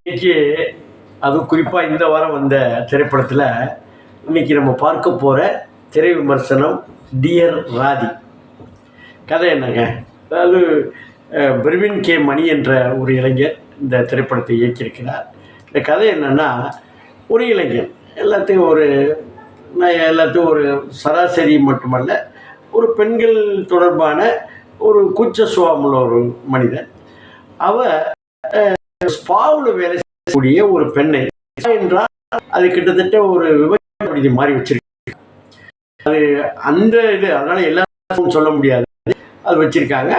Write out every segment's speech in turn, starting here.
இன்னைக்கு அதுவும் குறிப்பாக இந்த வாரம் வந்த திரைப்படத்தில் இன்னைக்கு நம்ம பார்க்க போகிற திரை விமர்சனம் டியர் ராதி. கதை என்னங்க? அதாவது பிரவின் கே. மணி என்ற ஒரு இளைஞர் இந்த திரைப்படத்தை இயக்கியிருக்கிறார். இந்த கதை என்னென்னா ஒரு இளைஞர் எல்லாத்தையும் ஒரு நான் எல்லாத்தையும் ஒரு சராசரி மட்டுமல்ல ஒரு பெண்கள் தொடர்பான ஒரு கூச்ச சுவாமுள்ள ஒரு மனிதன். அவ ஸ்பாவில் வேலை செய்யக்கூடிய ஒரு பெண்ணை என்றால் அது கிட்டத்தட்ட ஒரு விவசாய விடுதி மாதிரி வச்சிருக்கு. அது அந்த இது அதனால எல்லாரும் சொல்ல முடியாது. அது வச்சுருக்காங்க.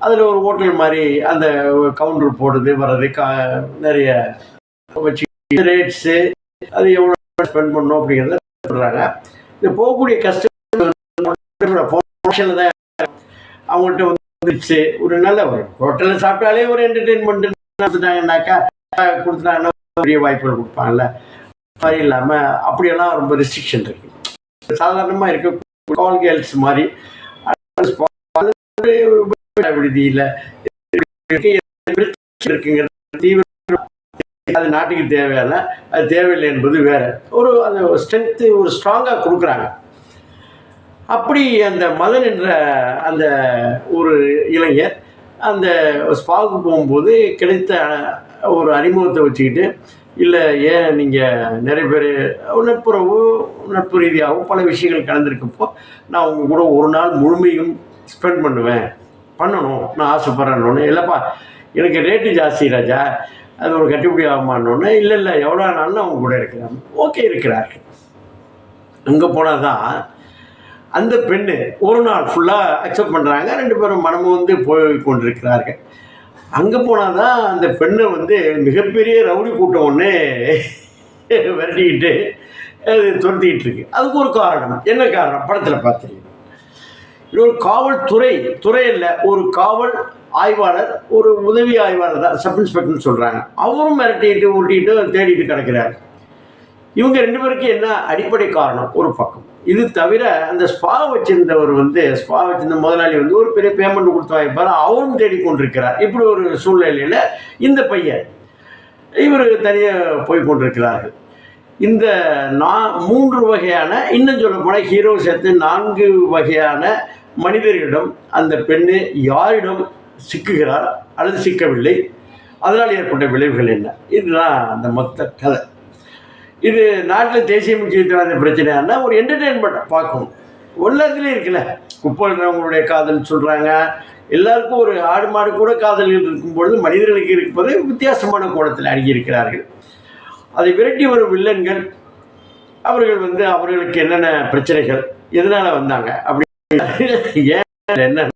அதில் ஒரு ஹோட்டல் மாதிரி அந்த கவுண்டர் போடுறது வர்றது கா நிறைய வச்சு ரேட்ஸு அது எவ்வளோ ஸ்பெண்ட் பண்ணணும் அப்படிங்கிறத சொல்கிறாங்க இந்த போகக்கூடிய கஸ்டமர் ஃபங்க்ஷனில் தான் அவங்கள்ட்ட வந்துச்சு ஒரு நல்ல ஒரு ஹோட்டலில் சாப்பிட்டாலே ஒரு என்டர்டெயின்மெண்ட் கொடுத்துட்டாங்கன்னாக்கா கொடுத்துட்டாங்கன்னா பெரிய வாய்ப்புகள் கொடுப்பாங்கல்ல. மாதிரி இல்லாமல் அப்படியெல்லாம் ரொம்ப ரெஸ்ட்ரிக்ஷன் இருக்குது சாதாரணமாக இருக்க கால் கேர்ள்ஸ் மாதிரி விடுதியில் இருக்குங்கிறது தீவிர அது நாட்டுக்கு தேவையான அது தேவையில்லை என்பது வேற. ஒரு அந்த ஸ்ட்ரென்த்து ஒரு ஸ்ட்ராங்காக கொடுக்குறாங்க. அப்படி அந்த மதன் என்ற அந்த ஒரு இளைஞர் அந்த ஸ்பாவுக்கு போகும்போது கிடைத்த ஒரு அறிமுகத்தை வச்சுக்கிட்டு இல்லை ஏன் நீங்கள் நிறைய பேர் நட்புறவு நட்பு ரீதியாகவும் பல விஷயங்கள் கலந்துருக்கப்போ நான் உங்கள் கூட ஒரு நாள் முழுமையும் ஸ்பெண்ட் பண்ணுவேன். பண்ணணும். நான் ஆசைப்பட்றேன்னு இல்லைப்பா எனக்கு ரேட்டு ஜாஸ்தி ராஜா. அது ஒரு கட்டுப்படி ஆகுமான்னு இல்லை இல்லை எவ்வளோ நாளும் அவங்க கூட இருக்கிறாங்க ஓகே இருக்கிறார்கள் அங்கே போனால் தான் அந்த பெண்ணு ஒரு நாள் ஃபுல்லாக அக்செப்ட் பண்ணுறாங்க ரெண்டு பேரும் மனமும் வந்து போய் கொண்டிருக்கிறார்கள் அங்கே போனால் தான் அந்த பெண்ணை வந்து மிகப்பெரிய ரவுடி கூட்டம் ஒன்று விரட்டிக்கிட்டு அது துரத்திக்கிட்டு இருக்கு. அதுக்கு ஒரு காரணம். என்ன காரணம்? படத்தில் பார்த்துருக்கேன். ஒரு காவல்துறை துறை இல்லை ஒரு காவல் ஆய்வாளர் ஒரு உதவி ஆய்வாளர் தான் சப் இன்ஸ்பெக்டர்னு சொல்கிறாங்க அவரும் மிரட்டிட்டு உருட்டிட்டு தேடிட்டு கிடக்கிறார். இவங்க ரெண்டு பேருக்கு என்ன அடிப்படை காரணம்? ஒரு பக்கம். இது தவிர அந்த ஸ்பா வச்சிருந்தவர் வந்து ஸ்பா வச்சிருந்த முதலாளி வந்து ஒரு பெரிய பேமெண்ட் கொடுத்து வாய்ப்பார் அவரும் தேடிக்கொண்டிருக்கிறார். இப்படி ஒரு சூழ்நிலையில் இந்த பையன் இவர் தனியாக போய் கொண்டிருக்கிறார்கள். இந்த நான் மூன்று வகையான இன்னும் சொல்ல போனால் ஹீரோ சேர்த்து நான்கு வகையான மனிதர்களிடம் அந்த பெண்ணு யாரிடம் சிக்குகிறார் அல்லது சிக்கவில்லை? அதனால் ஏற்பட்ட விளைவுகள் என்ன? இதுதான் அந்த மொத்த கதை. இது நாட்டில் தேசிய முக்கியத்துவம் பிரச்சனையானா ஒரு என்டர்டெயின்மெண்ட் பார்க்கணும். எல்லாத்துலேயும் இருக்குல்ல குப்பல்றவங்களுடைய காதல் சொல்கிறாங்க எல்லாருக்கும் ஒரு ஆடு மாடு கூட காதல்கள் இருக்கும்பொழுது மனிதர்களுக்கு இருப்பது வித்தியாசமான கோணத்தில் அணுகியிருக்கிறார்கள் அதை விரட்டி வரும் வில்லன்கள் அவர்கள் வந்து அவர்களுக்கு என்னென்ன பிரச்சனைகள் எதனால் வந்தாங்க அப்படி ஏன் என்ன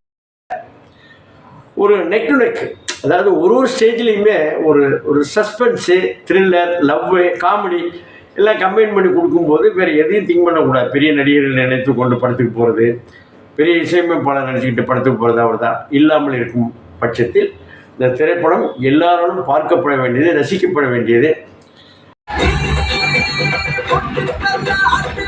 ஒரு நெக் டு நெக் அதாவது ஒரு ஒரு ஸ்டேஜ்லேயுமே ஒரு ஒரு சஸ்பென்ஸு த்ரில்லர் லவ்வு காமெடி எல்லாம் கம்பைன் பண்ணி கொடுக்கும்போது வேறு எதையும் திங்க் பண்ணக்கூடாது. பெரிய நடிகர்கள் நினைத்து கொண்டு படத்துக்கு போகிறது பெரிய இசையமைப்பாளர் நினச்சிக்கிட்டு படத்துக்கு போகிறது அவர் தான் இல்லாமல் இருக்கும் பட்சத்தில் இந்த திரைப்படம் எல்லாராலும் பார்க்கப்பட வேண்டியது ரசிக்கப்பட வேண்டியது.